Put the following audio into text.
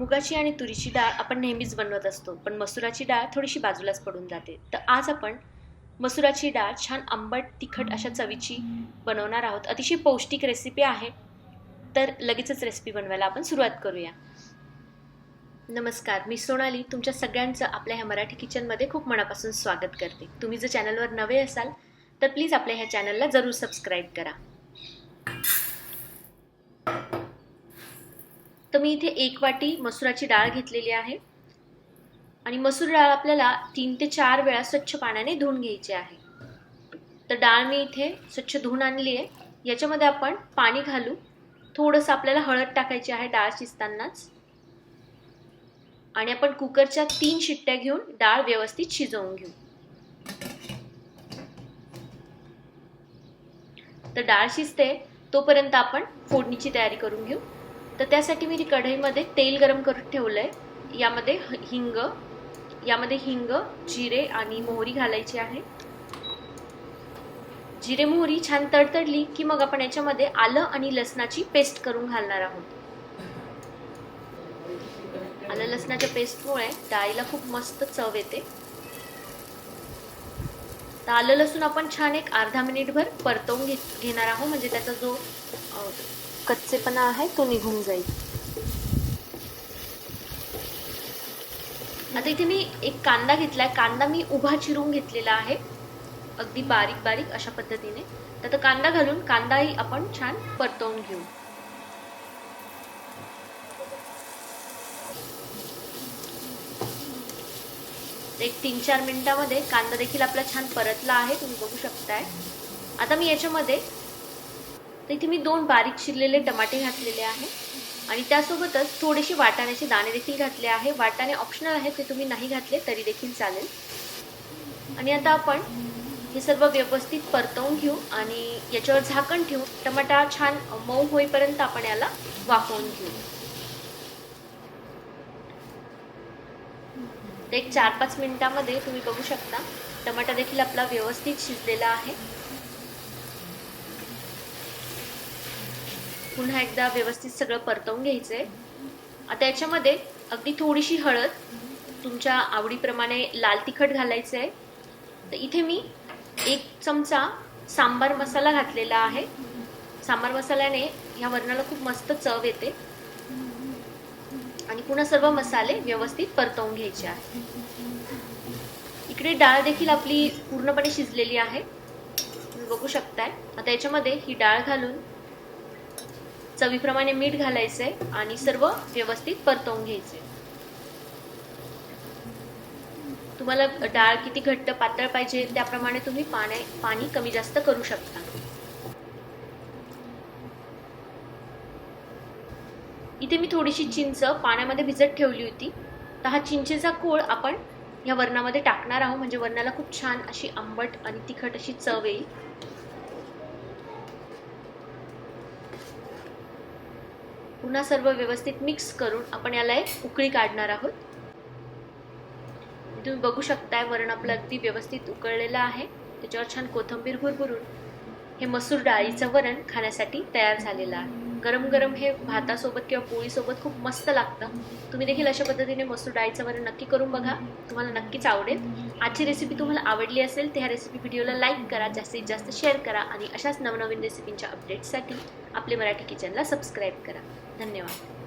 मुगाची आणि तुरीची डाळ आपण नेहमीच बनवत असतो पण मसुराची डाळ थोडीशी बाजूलाच पडून जाते. तर आज आपण मसुराची डाळ छान आंबट तिखट अशा चवीची बनवणार आहोत. अतिशय पौष्टिक रेसिपी आहे. तर लगेचच रेसिपी बनवायला आपण सुरुवात करूया. नमस्कार मी सोनाली. तुमच्या सगळ्यांचं आपल्या ह्या मराठी किचनमध्ये खूप मनापासून स्वागत करते. तुम्ही जर चॅनलवर नवे असाल तर प्लीज आपल्या ह्या चॅनलला जरूर सबस्क्राईब करा. तर मी इथे एक वाटी मसुराची डाळ घेतलेली आहे. आणि मसूर डाळ आपल्याला तीन ते चार वेळा स्वच्छ पाण्याने धुवून घ्यायची आहे. तर डाळ मी इथे स्वच्छ धुवून आणली आहे. याच्यामध्ये आपण पाणी घालू. थोडंसं आपल्याला हळद टाकायची आहे डाळ शिजतानाच. आणि आपण कुकरच्या तीन शिट्ट्या घेऊन डाळ व्यवस्थित शिजवून घेऊ. तर डाळ शिजते तोपर्यंत आपण फोडणीची तयारी करून घेऊ. तर त्यासाठी मी कढईमध्ये तेल गरम करून ठेवलं आहे यामध्ये हिंग यामध्ये हिंग जिरे आणि मोहरी घालायची आहे. जिरे मोहरी छान तडतडली की मग आपण याच्यामध्ये आलं आणि लसणाची पेस्ट करून घालणार आहोत. आलं लसणाच्या पेस्टमुळे डाळीला खूप मस्त चव येते. तर आलं लसूण आपण छान एक अर्धा मिनिटभर परतवून घे घेणार आहोत. म्हणजे त्याचा जो कच्चेपणा आहे तो निघून जाईल. आता इथे मी एक कांदा घेतलाय. कांदा मी उभा चिरून घेतलेला आहे. अगदी बारीक बारीक अशा पद्धतीने. तर कांदा घालून कांदाही आपण छान परतवून घेऊ. एक तीन चार मिनिटामध्ये कांदा देखील आपला छान परतला आहे. तुम्ही बघू शकताय. आता मी याच्यामध्ये तर इथे मी दोन बारीक चिरलेले टमाटे घातलेले आहे. आणि त्यासोबतच थोडेसे वाटाण्याचे दाणे देखील घातले आहे. वाटाणे ऑप्शनल आहेत ते तुम्ही नाही घातले तरी देखील चालेल. आणि आता आपण हे सर्व व्यवस्थित परतवून घेऊ आणि याच्यावर झाकण ठेवू टमाटा छान मऊ होईपर्यंत आपण याला वाफवून घेऊ. एक चार पाच मिनिटामध्ये तुम्ही बघू शकता टमाटा देखील आपला व्यवस्थित शिजलेला आहे. पुन्हा एकदा व्यवस्थित सगळं परतवून घ्यायचंय. आता याच्यामध्ये अगदी थोडीशी हळद तुमच्या आवडीप्रमाणे लाल तिखट घालायचं आहे तर इथे मी एक चमचा सांबार मसाला घातलेला आहे. सांबार मसाल्याने ह्या वरणाला खूप मस्त चव येते. आणि पुन्हा सर्व मसाले व्यवस्थित परतवून घ्यायचे आहे इकडे डाळ देखील आपली पूर्णपणे शिजलेली आहे. तुम्ही बघू शकताय. आता याच्यामध्ये ही डाळ घालून चवीप्रमाणे मीठ घालायचंय आणि सर्व व्यवस्थित परतवून घ्यायचे. तुम्हाला डाळ किती घट्ट पातळ पाहिजे त्याप्रमाणे तुम्ही पाण्या पाणी कमी जास्त करू शकता. इथे मी थोडीशी चिंच पाण्यामध्ये भिजत ठेवली होती. तर हा चिंचेचा कोळ आपण या वरणामध्ये टाकणार आहोत. म्हणजे वरणाला खूप छान अशी आंबट आणि तिखट अशी चव येईल. पुन्हा सर्व व्यवस्थित मिक्स करून आपण याला एक उकळी काढणार आहोत. तुम्ही बघू शकताय वरण आपलं अगदी व्यवस्थित उकळलेलं आहे. त्याच्यावर छान कोथिंबीर भरभरून हे मसूर डाळीचं वरण खाण्यासाठी तयार झालेलं आहे. गरम गरम हे भातासोबत किंवा पोळीसोबत खूप मस्त लागतं. तुम्ही देखील अशा पद्धतीने मसूर डाळीचं वरण नक्की करून बघा. तुम्हाला नक्कीच आवडेल. आजची रेसिपी तुम्हाला आवडली असेल तर ह्या रेसिपी व्हिडिओला लाईक करा जास्तीत जास्त शेअर करा आणि अशाच नवनवीन रेसिपींच्या अपडेट्ससाठी आपले मराठी किचनला सबस्क्राईब करा. धन्यवाद.